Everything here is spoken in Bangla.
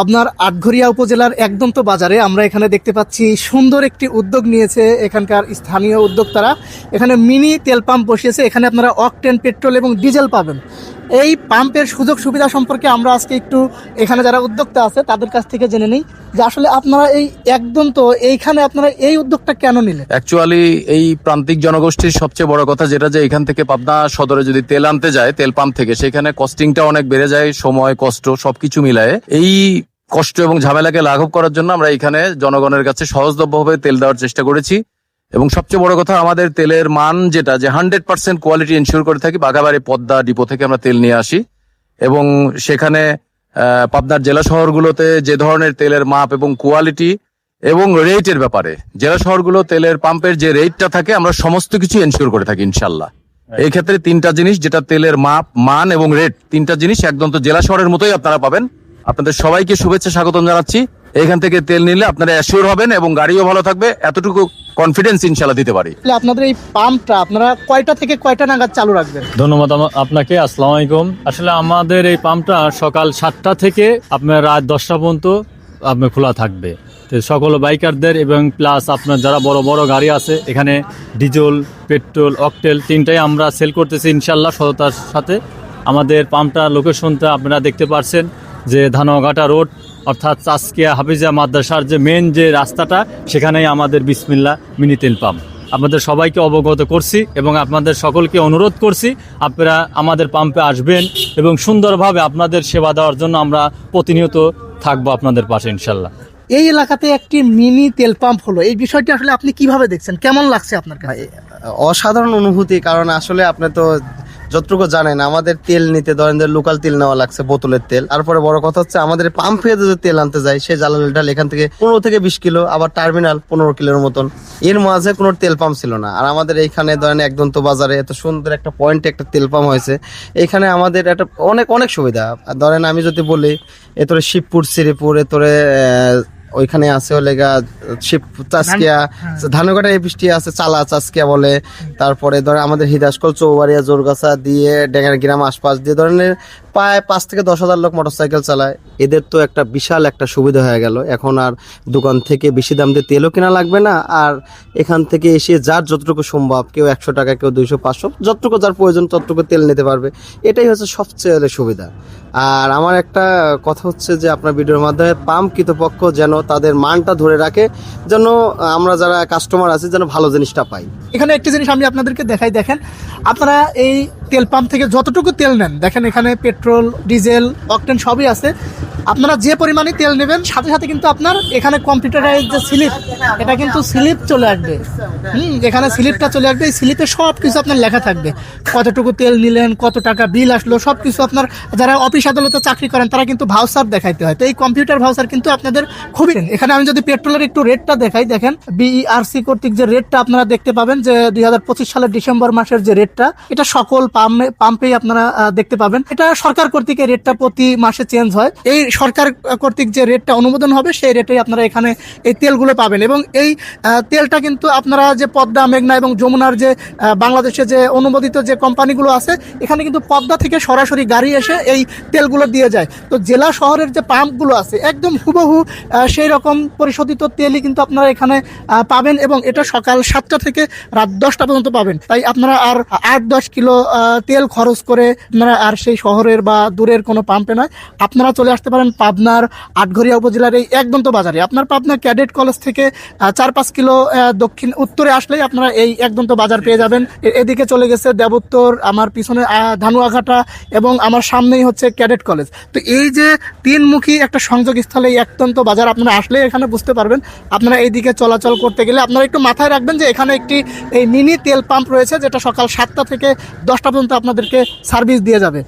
আপনার আটঘরিয়া উপজেলার একদন্ত বাজারে আমরা এখানে দেখতে পাচ্ছি সুন্দর একটি উদ্যোগ নিয়েছে এখানকার স্থানীয় উদ্যোক্তারা। এখানে মিনি তেল পাম্প বসিয়েছে। এখানে আপনারা অকটেন, পেট্রোল এবং ডিজেল পাবেন। এই পাম্পের সুযোগ সুবিধা সম্পর্কে আমরা আজকে একটু এখানে যারা উদ্যোক্তা আছে, তাদের কাছ থেকে জেনে নিই যে আসলে আপনারা এই একদম তো এইখানে আপনারা এই উদ্যোগটা কেন নিলেন? অ্যাকচুয়ালি এই প্রান্তিক জনগোষ্ঠীর সবচেয়ে বড় কথা যেটা যে এখান থেকে পাবনা সদরে যদি তেল আনতে যায়, তেল পাম্প থেকে, সেখানে কস্টিংটা অনেক বেড়ে যায়, সময়, কষ্ট, সবকিছু মিলায়ে। এই কষ্ট এবং ঝামেলাকে লাঘব করার জন্য আমরা এখানে জনগণের কাছে সহজলভ্যভাবে তেল দেওয়ার চেষ্টা করেছি। এবং সবচেয়ে বড় কথা, আমাদের তেলের মান যেটা, যে হান্ড্রেড পার্সেন্ট কোয়ালিটি এনশিওর করে থাকি, বাঘাবাড়ি পদ্মা ডিপো থেকে আমরা তেল নিয়ে আসি। এবং সেখানে পাবনার জেলা শহরগুলোতে যে ধরনের তেলের মাপ এবং কোয়ালিটি এবং রেটের ব্যাপারে, জেলা শহরগুলো তেলের পাম্পের যে রেটটা থাকে, আমরা সমস্ত কিছু এনশিওর করে থাকি, ইনশাল্লাহ। এই ক্ষেত্রে তিনটা জিনিস, যেটা তেলের মাপ, মান এবং রেট, তিনটা জিনিস একদম তো জেলা শহরের মতোই আপনারা পাবেন। আপনাদের সবাইকে শুভেচ্ছা, স্বাগতম জানাচ্ছি। এখান থেকে তেল নিলে আপনারা অ্যাসিওর হবেন এবং গাড়িও ভালো থাকবে। এতটুকু কনফিডেন্স ইনশাল্লাহ দিতে পারি। তাহলে আপনাদের এই পাম্পটা আপনারা কয়টা থেকে কয়টা নাগাদ চালু রাখবেন? ধন্যবাদ আপনাকে আসসালামু আলাইকুম। আসলে আমাদের এই পাম্পটা সকাল সাতটা থেকে আপনার রাত দশটা পর্যন্ত আপনার খোলা থাকবে। তো সকল বাইকারদের এবং প্লাস আপনার যারা বড় বড় গাড়ি আছে এখানে ডিজেল পেট্রোল অকটেল তিনটাই আমরা সেল করতেছি ইনশাল্লাহ সততার সাথে। আমাদের পাম্পটা লোকেশনটা আপনারা দেখতে পাচ্ছেন যে ধানগাটা রোড অর্থাৎ চাষকিয়া হাফিজা মাদ্রাসার যে মেন যে রাস্তাটা সেখানেই আমাদের বিসমিল্লা মিনি তেল পাম্প আপনাদের সবাইকে অবগত করছি এবং আপনাদের সকলকে অনুরোধ করছি আপনারা আমাদের পাম্পে আসবেন এবং সুন্দরভাবে আপনাদের সেবা দেওয়ার জন্য আমরা প্রতিনিয়ত থাকব আপনাদের পাশে ইনশাল্লাহ। এই এলাকাতে একটি মিনি তেল পাম্প হলো। এই বিষয়টি আসলে আপনি কীভাবে দেখছেন? কেমন লাগছে আপনার কাছে? অসাধারণ অনুভূতি কারণ আসলে আপনি তো যতটুকু জানেন, আমাদের তেল নিতে ধরেন লোকাল তেল নেওয়া লাগছে, বোতলের তেল। তারপরে বড় কথা হচ্ছে, আমাদের পাম্পে যদি তেল আনতে যায় সে জালাল ডাল এখান থেকে পনেরো থেকে বিশ কিলো, আবার টার্মিনাল পনেরো কিলোর মতন। এর মাঝে কোনো তেল পাম্প ছিল না। আর আমাদের এইখানে ধরেন একদম তো বাজারে এত সুন্দর একটা পয়েন্টে একটা তেল পাম্প হয়েছে। এখানে আমাদের একটা অনেক অনেক সুবিধা। ধরেন আমি যদি বলি এতরে শিবপুর, শ্রীপুর এতরে ওইখানে আছে হলে গা চাষকিয়া ধানকাটা এপিসটি আছে চালা চাষকিয়া বলে। তারপরে ধরে আমাদের হিদাসকল চৌবাড়িয়া জোরগাছা দিয়ে ডেঙ্গার গ্রাম আশপাশ দিয়ে ধরনের প্রায় পাঁচ থেকে দশ হাজার লোক মোটরসাইকেল চালায়। এদের তো একটা বিশাল একটা সুবিধা হয়ে গেল। এখন আর দোকান থেকে বেশি দাম দিয়ে তেলও কেনা লাগবে না। আর এখান থেকে এসে যার যতটুকু সম্ভব কেউ একশো টাকা কেউ দুইশো পাঁচশো যতটুকু যার প্রয়োজন ততটুকু তেল নিতে পারবে। এটাই হচ্ছে সবচেয়ে সুবিধা। আর আমার একটা কথা হচ্ছে যে আপনার ভিডিওর মাধ্যমে পাম্প কৃতপক্ষ যেন তাদের মানটা ধরে রাখে। যেন আমরা যারা কাস্টমার আছি যেন ভালো জিনিসটা পাই। এখানে একটি জিনিস আমি আপনাদেরকে দেখাই, দেখেন। আপনারা এই তেল পাম্প থেকে যতটুকু তেল নেন, দেখেন এখানে পেট্রোল ডিজেল অকটেন সবই আছে। আপনারা যে পরিমাণে তেল নেবেন, সাথে সাথে কিন্তু আপনার এখানে কম্পিউটারাইজ যে স্লিপ, এটা কিন্তু স্লিপ চলে আসবে। হুম, এখানে স্লিপটা চলে আসবে। এই স্লিপে সব কিছু আপনার লেখা থাকবে। কতটুকু তেল নিলেন, কত টাকা বিল আসলো সব কিছু আপনার, যারা অফিস আদালতে চাকরি করেন, তারা কিন্তু ভাউচার দেখাইতে হয়। তো এই কম্পিউটার ভাউচার কিন্তু আপনাদের খুবই, এখানে আমি যদি পেট্রোলের একটু রেটটা দেখাই, দেখেন বিইআরসি কর্তৃক যে রেটটা আপনারা দেখতে পাবেন, যে দুই হাজার পঁচিশ সালের ডিসেম্বর মাসের যে রেটটা এটা সকল পাম্পে পাম্পেই আপনারা দেখতে পাবেন। এটা সরকার কর্তৃক এই রেটটা প্রতি মাসে চেঞ্জ হয়। এই সরকার কর্তৃক যে রেটটা অনুমোদন হবে, সেই রেটেই আপনারা এখানে এই তেলগুলো পাবেন। এবং এই তেলটা কিন্তু আপনারা যে পদ্মা, মেঘনা এবং যমুনার যে বাংলাদেশে যে অনুমোদিত যে কোম্পানিগুলো আছে, এখানে কিন্তু পদ্মা থেকে সরাসরি গাড়ি এসে এই তেলগুলো দিয়ে যায়। তো জেলা শহরের যে পাম্পগুলো আছে, একদম হুবহু সেই রকম পরিশোধিত তেলই কিন্তু আপনারা এখানে পাবেন এবং এটা সকাল সাতটা থেকে রাত দশটা পর্যন্ত পাবেন। তাই আপনারা আর আট দশ কিলো তেল খরচ করে আপনারা আর সেই শহরের বা দূরের কোনো পাম্পে নয়, আপনারা চলে আসতে পারেন। পাবনার আটঘরিয়া উপজেলার এই একদন্ত বাজারে। আপনার পাবনা ক্যাডেট কলেজ থেকে চার পাঁচ কিলো দক্ষিণ উত্তরে আসলেই আপনারা এই একদন্ত বাজার পেয়ে যাবেন। এদিকে চলে গেছে দেবোত্তর, আমার পিছনে ধানুয়াঘাটা এবং আমার সামনেই হচ্ছে ক্যাডেট কলেজ। তো এই যে তিনমুখী একটা সংযোগ স্থলে এই একদন্ত বাজার, আপনারা আসলে এখানে বুঝতে পারবেন। আপনারা এইদিকে চলাচল করতে গেলে আপনারা একটু মাথায় রাখবেন যে এখানে একটি, এই মিনি তেল পাম্প রয়েছে, যেটা সকাল সাতটা থেকে দশটা পর্যন্ত আপনাদেরকে সার্ভিস দিয়ে যাবে।